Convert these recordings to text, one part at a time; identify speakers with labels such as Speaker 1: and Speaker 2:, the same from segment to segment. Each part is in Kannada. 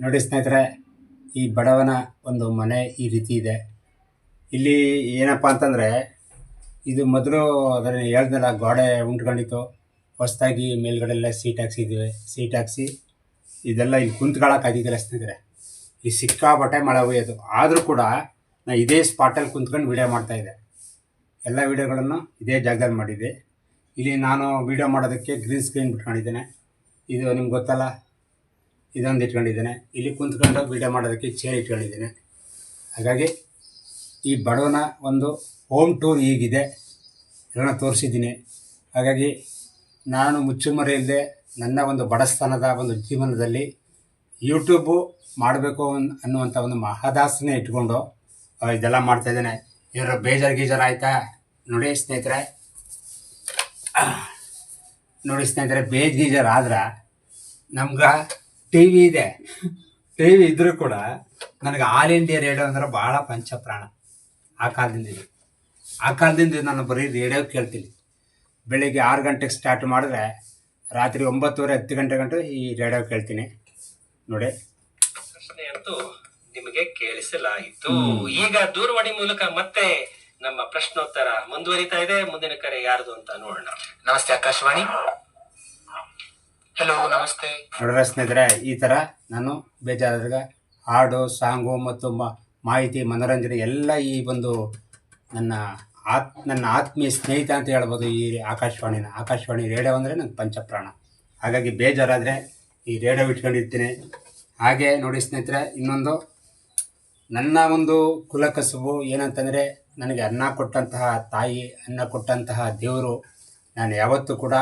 Speaker 1: ನೋಡಿ ಸ್ನೇಹಿತರೆ, ಈ ಬಡವನ ಒಂದು ಮನೆ ಈ ರೀತಿ ಇದೆ. ಇಲ್ಲಿ ಏನಪ್ಪ ಅಂತಂದರೆ, ಇದು ಮೊದಲು ಅದನ್ನು ಹೇಳ್ದಲ್ಲ, ಗೋಡೆ ಉಂಟ್ಕೊಂಡಿತ್ತು. ಹೊಸದಾಗಿ ಮೇಲ್ಗಡೆ ಎಲ್ಲ ಸೀಟ್ ಹಾಕ್ಸಿದ್ದೀವಿ ಸೀಟ್ ಹಾಕ್ಸಿ ಇದೆಲ್ಲ ಇಲ್ಲಿ ಕುಂತ್ಕೊಳ್ಳೋಕ್ಕಾಗಿದ್ದಿಲ್ಲ ಸ್ನೇಹಿತರೆ. ಈ ಸಿಕ್ಕಾಪಟ್ಟೆ ಮಳೆ ಹೋಯೋದು ಆದರೂ ಕೂಡ ನಾ ಇದೇ ಸ್ಪಾಟಲ್ಲಿ ಕುಂತ್ಕೊಂಡು ವಿಡಿಯೋ ಮಾಡ್ತಾಯಿದ್ದೆ ಎಲ್ಲ ವೀಡಿಯೋಗಳನ್ನು ಇದೇ ಜಾಗದಲ್ಲಿ ಮಾಡಿದ್ದೆ. ಇಲ್ಲಿ ನಾನು ವೀಡಿಯೋ ಮಾಡೋದಕ್ಕೆ ಗ್ರೀನ್ ಸ್ಕ್ರೀನ್ ಬಿಟ್ಕೊಂಡಿದ್ದೇನೆ. ಇದು ನಿಮ್ಗೆ ಗೊತ್ತಲ್ಲ ಇದೊಂದು ಇಟ್ಕೊಂಡಿದ್ದೇನೆ. ಇಲ್ಲಿ ಕುಂತ್ಕೊಂಡು ವಿಡಿಯೋ ಮಾಡೋದಕ್ಕೆ ಚೇರ್ ಇಟ್ಕೊಂಡಿದ್ದೇನೆ. ಹಾಗಾಗಿ ಈ ಬಡವನ ಒಂದು ಹೋಮ್ ಟೂರ್ ಈಗಿದೆ ಎಲ್ಲ ತೋರಿಸಿದ್ದೀನಿ. ಹಾಗಾಗಿ ನಾನು ಮುಚ್ಚುಮರೆ ಇಲ್ಲದೆ ನನ್ನ ಒಂದು ಬಡಸ್ಥಾನದ ಒಂದು ಜೀವನದಲ್ಲಿ ಯೂಟ್ಯೂಬು ಮಾಡಬೇಕು ಅನ್ ಅನ್ನುವಂಥ ಒಂದು ಮಹದಾಸನೆ ಇಟ್ಕೊಂಡು ಇದೆಲ್ಲ ಮಾಡ್ತಾಯಿದ್ದೇನೆ ಇವರು ಬೇಜಾರು ಗೀಜಾರು ಆಯಿತಾ? ನೋಡಿ ಸ್ನೇಹಿತರೆ. ನೋಡಿ ಸ್ನೇಹಿತರೆ, ಬೇಜ್ ಗೀಜರ್ ಆದ್ರೆ ನಮ್ಗೆ ಟಿ ವಿ ಇದೆ. ಟಿ ವಿ ಇದ್ರೂ ಕೂಡ ನನಗೆ ಆಲ್ ಇಂಡಿಯಾ ರೇಡಿಯೋ ಅಂದ್ರೆ ಬಹಳ ಪಂಚಪ್ರಾಣ. ಆ ಕಾಲದಿಂದ ಇದೆ. ಆ ಕಾಲದಿಂದ ನಾನು ಬರೀ ರೇಡಿಯೋ ಕೇಳ್ತೀನಿ. ಬೆಳಿಗ್ಗೆ ಆರು ಗಂಟೆಗೆ ಸ್ಟಾರ್ಟ್ ಮಾಡಿದ್ರೆ ರಾತ್ರಿ ಒಂಬತ್ತುವರೆ ಹತ್ತು ಗಂಟೆ ಗಂಟೆ ಈ ರೇಡಿಯೋ ಕೇಳ್ತೀನಿ. ನೋಡಿ.
Speaker 2: ಪ್ರಶ್ನೆಯಂತೂ ನಿಮಗೆ ಕೇಳಿಸಲಾಯಿತು. ಈಗ ದೂರವಾಣಿ ಮೂಲಕ ಮತ್ತೆ ನಮ್ಮ ಪ್ರಶ್ನೋತ್ತರ ಮುಂದುವರಿತಾ ಇದೆ. ಮುಂದಿನ ಕರೆ ಯಾರ್ದು ಅಂತ ನೋಡೋಣ.
Speaker 3: ನಮಸ್ತೆ ಆಕಾಶವಾಣಿ. ಹಲೋ, ನಮಸ್ತೆ.
Speaker 1: ನೋಡ್ರ ಸ್ನೇಹಿತರೆ, ಈ ಥರ ನಾನು ಬೇಜಾರಾದಾಗ ಹಾಡು, ಸಾಂಗು ಮತ್ತು ಮಾಹಿತಿ, ಮನೋರಂಜನೆ ಎಲ್ಲ ಈ ಒಂದು ನನ್ನ ಆತ್ ನನ್ನ ಆತ್ಮೀಯ ಸ್ನೇಹಿತ ಅಂತ ಹೇಳ್ಬೋದು ಈ ಆಕಾಶವಾಣಿನ. ಆಕಾಶವಾಣಿ ರೇಡಿಯೋ ಅಂದರೆ ನಂಗೆ ಪಂಚಪ್ರಾಣ. ಹಾಗಾಗಿ ಬೇಜಾರಾದರೆ ಈ ರೇಡಿಯೋ ಇಟ್ಕೊಂಡಿರ್ತೀನಿ. ಹಾಗೆ ನೋಡಿ ಸ್ನೇಹಿತರೆ, ಇನ್ನೊಂದು ನನ್ನ ಒಂದು ಕುಲಕಸುಬು ಏನಂತಂದರೆ ನನಗೆ ಅನ್ನ ಕೊಟ್ಟಂತಹ ತಾಯಿ, ಅನ್ನ ಕೊಟ್ಟಂತಹ ದೇವರು ನಾನು ಯಾವತ್ತೂ ಕೂಡ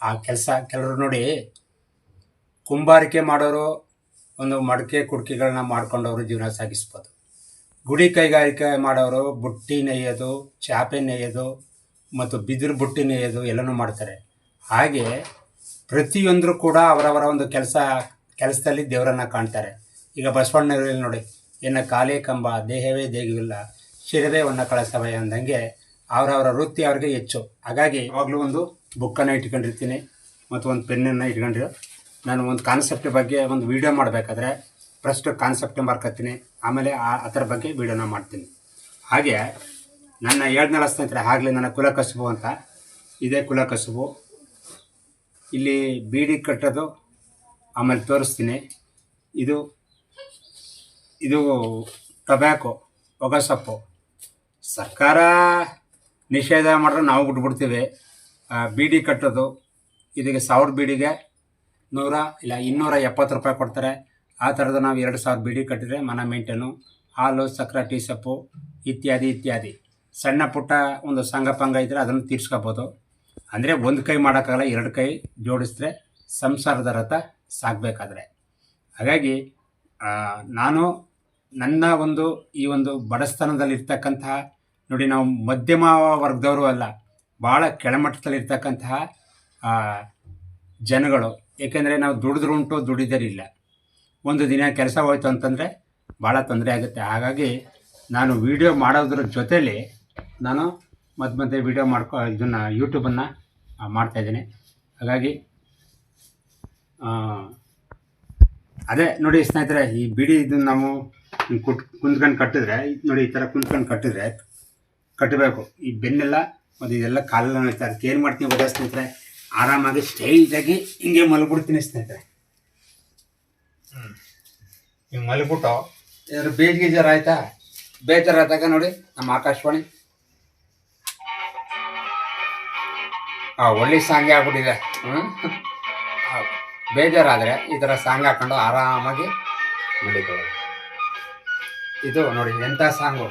Speaker 1: ಆ ಕೆಲಸ ಕೆಲವರು ನೋಡಿ ಕುಂಬಾರಿಕೆ ಮಾಡೋರು ಒಂದು ಮಡಕೆ ಕುಡ್ಕಿಗಳನ್ನ ಮಾಡ್ಕೊಂಡವರು ಜೀವನ ಸಾಗಿಸ್ಬೋದು. ಗುಡಿ ಕೈಗಾರಿಕೆ ಮಾಡೋರು ಬುಟ್ಟಿ ನೇಯೋದು ಚಾಪೆ ನೇಯೋದು ಮತ್ತು ಬಿದಿರು ಬುಟ್ಟಿ ನೇಯೋದು ಎಲ್ಲನೂ ಮಾಡ್ತಾರೆ. ಹಾಗೆ ಪ್ರತಿಯೊಂದರೂ ಕೂಡ ಅವರವರ ಒಂದು ಕೆಲಸ, ಕೆಲಸದಲ್ಲಿ ದೇವರನ್ನು ಕಾಣ್ತಾರೆ. ಈಗ ಬಸವಣ್ಣರಲ್ಲಿ ನೋಡಿ ಏನ ಕಾಲೇ ಕಂಬ, ದೇಹವೇ ದೇಹವಿಲ್ಲ ಶಿರವೇ ಒನ್ನ ಕಳಸವೇ ಅಂದಂಗೆ ಅವರವರ ವೃತ್ತಿ ಅವ್ರಿಗೆ ಹೆಚ್ಚು. ಹಾಗಾಗಿ ಯಾವಾಗಲೂ ಒಂದು ಬುಕ್ಕನ್ನು ಇಟ್ಕೊಂಡಿರ್ತೀನಿ ಮತ್ತು ಒಂದು ಪೆನ್ನನ್ನು ಇಟ್ಕೊಂಡಿರೋ. ನಾನು ಒಂದು ಕಾನ್ಸೆಪ್ಟ್ ಬಗ್ಗೆ ಒಂದು ವಿಡಿಯೋ ಮಾಡಬೇಕಾದ್ರೆ ಫಸ್ಟ್ ಕಾನ್ಸೆಪ್ಟ್ ಮಾರ್ಕತ್ತೀನಿ ಆಮೇಲೆ ಆ ಅದರ ಬಗ್ಗೆ ವೀಡಿಯೋನ ಮಾಡ್ತೀನಿ. ಹಾಗೆ ನನ್ನ ಏಳ್ನೆಲ ಸ್ನೇಹಿತರೆ ಆಗಲೇ ನನ್ನ ಕುಲ ಕಸುಬು ಅಂತ. ಇದೇ ಕುಲ ಕಸುಬು ಇಲ್ಲಿ ಬೀಡಿ ಕಟ್ಟೋದು ಆಮೇಲೆ ತೋರಿಸ್ತೀನಿ. ಇದು ಇದು ಟೊಬ್ಯಾಕೊ ಹೊಗಸೊಪ್ಪು ಸರ್ಕಾರ ನಿಷೇಧ ಮಾಡಿದ್ರೆ ನಾವು ಬಿಟ್ಬಿಡ್ತೀವಿ. ಬೀಡಿ ಕಟ್ಟೋದು, ಇದಕ್ಕೆ ಸಾವಿರ ಬೀಡಿಗೆ ನೂರ ಇಲ್ಲ ಇನ್ನೂರ ಎಪ್ಪತ್ತು ರೂಪಾಯಿ ಕೊಡ್ತಾರೆ. ಆ ಥರದ ನಾವು ಎರಡು ಸಾವಿರ ಬೀಡಿ ಕಟ್ಟಿದರೆ ಮನ ಮೇಂಟೇನು, ಹಾಲು, ಸಕ್ಕರೆ, ಟೀ ಸೊಪ್ಪು ಇತ್ಯಾದಿ ಇತ್ಯಾದಿ. ಸಣ್ಣ ಪುಟ್ಟ ಒಂದು ಸಂಘ ಪಂಗ ಇದ್ದರೆ ಅದನ್ನು ತೀರ್ಸ್ಕೋಬೋದು. ಅಂದರೆ ಒಂದು ಕೈ ಮಾಡೋಕ್ಕಾಗಲ್ಲ, ಎರಡು ಕೈ ಜೋಡಿಸಿದ್ರೆ ಸಂಸಾರದ ರಥ ಸಾಗಬೇಕಾದ್ರೆ ಹಾಗಾಗಿ ನಾನು ನನ್ನ ಒಂದು ಈ ಒಂದು ಬಡಸ್ತನದಲ್ಲಿರ್ತಕ್ಕಂತಹ ನೋಡಿ ನಾವು ಮಧ್ಯಮ ವರ್ಗದವರು ಅಲ್ಲ ಭಾಳ ಕೆಳಮಟ್ಟದಲ್ಲಿರ್ತಕ್ಕಂತಹ ಜನಗಳು. ಏಕೆಂದರೆ ನಾವು ದುಡಿದ್ರು ಉಂಟು, ದುಡಿದರಿಲ್ಲ. ಒಂದು ದಿನ ಕೆಲಸ ಹೋಯಿತು ಅಂತಂದರೆ ಭಾಳ ತೊಂದರೆ ಆಗುತ್ತೆ. ಹಾಗಾಗಿ ನಾನು ವೀಡಿಯೋ ಮಾಡೋದ್ರ ಜೊತೇಲಿ ನಾನು ಮತ್ತೆ ಮತ್ತೆ ವಿಡಿಯೋ ಮಾಡ್ಕೊ, ಇದನ್ನು ಯೂಟ್ಯೂಬನ್ನು ಮಾಡ್ತಾಯಿದ್ದೀನಿ ಹಾಗಾಗಿ ಅದೇ ನೋಡಿ ಸ್ನೇಹಿತರೆ, ಈ ಬಿಡಿ ಇದನ್ನು ನಾವು ಕುಟ್ ಕುಂತ್ಕೊಂಡು ಕಟ್ಟಿದ್ರೆ, ನೋಡಿ ಈ ಥರ ಕುಂತ್ಕೊಂಡು ಕಟ್ಟಿದ್ರೆ ಕಟ್ಟಬೇಕು. ಈ ಬೆನ್ನೆಲ್ಲ ಮತ್ತು ಇದೆಲ್ಲ ಕಾಲೆಲ್ಲ ನಡೀತಾ ಅದಕ್ಕೆ ಏನು ಮಾಡ್ತೀನಿ ಗೊತ್ತಾ ಸ್ನೇಹಿತರೆ? ಆರಾಮಾಗಿ ಸ್ಟೈಟಾಗಿ ಹಿಂಗೆ ಮಲಗ್ಬಿಡ್ತೀನಿ ಸ್ನೇಹಿತರೆ. ಹಿಂಗೆ ಮಲಗ್ಬಿಟ್ಟು ಇದ್ರ ಬೇಜ್ ಗೀಜರ್ ಆಯ್ತಾ? ಬೇಜಾರಾದಾಗ ನೋಡಿ ನಮ್ಮ ಆಕಾಶವಾಣಿ. ಆ ಒಳ್ಳೆ ಸಾಂಗ್ ಆಗ್ಬಿಟ್ಟಿದೆ. ಹ್ಞೂ ಬೇಜಾರಾದರೆ ಈ ಥರ ಸಾಂಗ್ ಹಾಕೊಂಡು ಆರಾಮಾಗಿ ಮಲಿಕೊಳ್ಳೋದು. ಇದು ನೋಡಿ ಎಂಥ ಸಾಂಗು?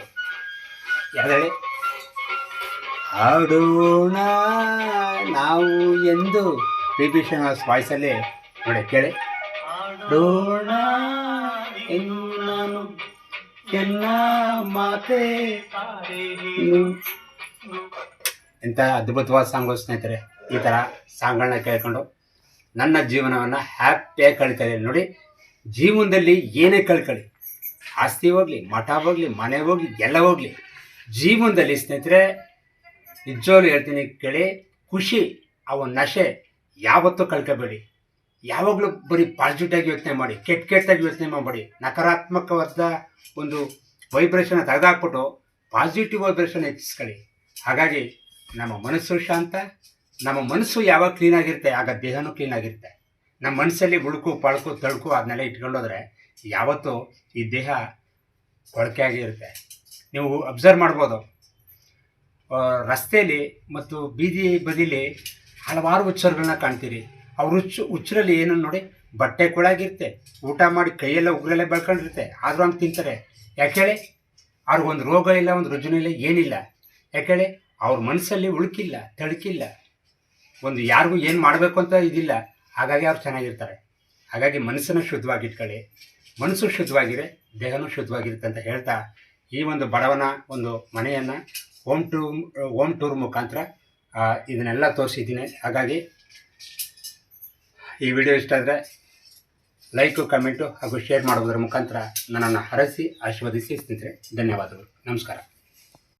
Speaker 1: ಯಾವ್ದು ಹೇಳಿ? ಹಾಡೋಣ ನಾವು ಎಂದು ಶ್ರೀನಿವಾಸ್ ವಾಯ್ಸಲ್ಲಿ ನೋಡಿ ಕೇಳಿ. ಹಾಡೋಣ ನಾನು ಎನ್ನ ಮಾತೆ ಎಂಥ ಅದ್ಭುತವಾದ ಸಾಂಗು ಸ್ನೇಹಿತರೆ, ಈ ಥರ ಸಾಂಗ್ಗಳನ್ನ ಕೇಳ್ಕೊಂಡು ನನ್ನ ಜೀವನವನ್ನು ಹ್ಯಾಪಿಯಾಗಿ ಕಳೀತಾ ಇದ್ದೀನಿ. ನೋಡಿ, ಜೀವನದಲ್ಲಿ ಏನೇ ಕಳ್ಕೊಳ್ಳಿ, ಆಸ್ತಿ ಹೋಗಲಿ, ಮಠ ಹೋಗಲಿ, ಮನೆ ಹೋಗಲಿ, ಎಲ್ಲ ಹೋಗಲಿ, ಜೀವನದಲ್ಲಿ ಸ್ನೇಹಿತರೆ ನಿಜವಾಗ್ಲೂ ಹೇಳ್ತೀನಿ ಕೇಳಿ, ಖುಷಿ ಒಂದು ನಶೆ, ಯಾವತ್ತೂ ಕಳ್ಕೋಬೇಡಿ. ಯಾವಾಗಲೂ ಬರೀ ಪಾಸಿಟಿವ್ ಯೋಚನೆ ಮಾಡಿ ಕೆಟ್ಟ ಕೆಟ್ಟಾಗಿ ಯೋಚನೆ ಮಾಡಬೇಡಿ. ನಕಾರಾತ್ಮಕವಾದ ಒಂದು ವೈಬ್ರೇಷನ್ ತೆಗೆದಾಕ್ಬಿಟ್ಟು ಪಾಸಿಟಿವ್ ವೈಬ್ರೇಷನ್ ಹೆಚ್ಚಿಸ್ಕೊಳ್ಳಿ. ಹಾಗಾಗಿ ನಮ್ಮ ಮನಸ್ಸು ಶಾಂತ, ನಮ್ಮ ಮನಸ್ಸು ಯಾವಾಗ ಕ್ಲೀನ್ ಆಗಿರುತ್ತೆ, ಆಗ ದೇಹನೂ ಕ್ಲೀನ್ ಆಗಿರುತ್ತೆ. ನಮ್ಮ ಮನಸ್ಸಲ್ಲಿ ಉಳುಕು ಪಳಕು, ತಳುಕು ಅದನ್ನೆಲ್ಲ ಇಟ್ಕೊಂಡೋದ್ರೆ ಯಾವತ್ತೂ ಈ ದೇಹ ಕೊಳಕೆ ಆಗಿರುತ್ತೆ ನೀವು ಅಬ್ಸರ್ವ್ ಮಾಡ್ಬೋದು. ರಸ್ತೆಯಲ್ಲಿ ಮತ್ತು ಬೀದಿ ಬದಿಲಿ ಹಲವಾರು ಹುಚ್ಚರುಗಳನ್ನ ಕಾಣ್ತೀರಿ. ಅವ್ರ ಹುಚ್ಚು ಹುಚ್ಚರಲ್ಲಿ ಏನು ನೋಡಿ, ಬಟ್ಟೆ ಕೊಳಾಗಿರುತ್ತೆ ಊಟ ಮಾಡಿ ಕೈಯೆಲ್ಲ ಉಗುರೆಲ್ಲ ಬೆಳ್ಕೊಂಡಿರುತ್ತೆ. ಆದರೂ ಹಂಗೆ ತಿಂತಾರೆ. ಯಾಕೆ ಹೇಳಿ? ಅವ್ರಿಗೊಂದು ರೋಗ ಇಲ್ಲ, ಒಂದು ರುಜುನ ಇಲ್ಲ, ಏನಿಲ್ಲ. ಯಾಕೆ ಹೇಳಿ? ಅವ್ರ ಮನಸ್ಸಲ್ಲಿ ಉಳುಕಿಲ್ಲ ತಳುಕಿಲ್ಲ ಒಂದು ಯಾರಿಗೂ ಏನು ಮಾಡಬೇಕು ಅಂತ ಇದಿಲ್ಲ. ಹಾಗಾಗಿ ಅವ್ರು ಚೆನ್ನಾಗಿರ್ತಾರೆ. ಹಾಗಾಗಿ ಮನಸ್ಸನ್ನು ಶುದ್ಧವಾಗಿ ಇಟ್ಕೊಳ್ಳಿ ಮನಸ್ಸು ಶುದ್ಧವಾಗಿರೆ ದೇಹನೂ ಶುದ್ಧವಾಗಿರುತ್ತೆ ಅಂತ ಹೇಳ್ತಾ ಈ ಒಂದು ಬಡವನ ಒಂದು ಮನೆಯನ್ನು ಹೋಮ್ ಟೂರ್ ಓಮ್ ಟೂರ್ ಮುಖಾಂತರ ಇದನ್ನೆಲ್ಲ ತೋರಿಸಿದ್ದೀನಿ. ಹಾಗಾಗಿ ಈ ವಿಡಿಯೋ ಇಷ್ಟ ಆದರೆ ಲೈಕು ಕಮೆಂಟು ಹಾಗೂ ಶೇರ್ ಮಾಡುವುದರ ಮುಖಾಂತರ ನನ್ನನ್ನು ಹರಸಿ, ಆಶೀರ್ವದಿಸಿ ಸ್ನೇಹಿತರೆ, ಧನ್ಯವಾದಗಳು. ನಮಸ್ಕಾರ.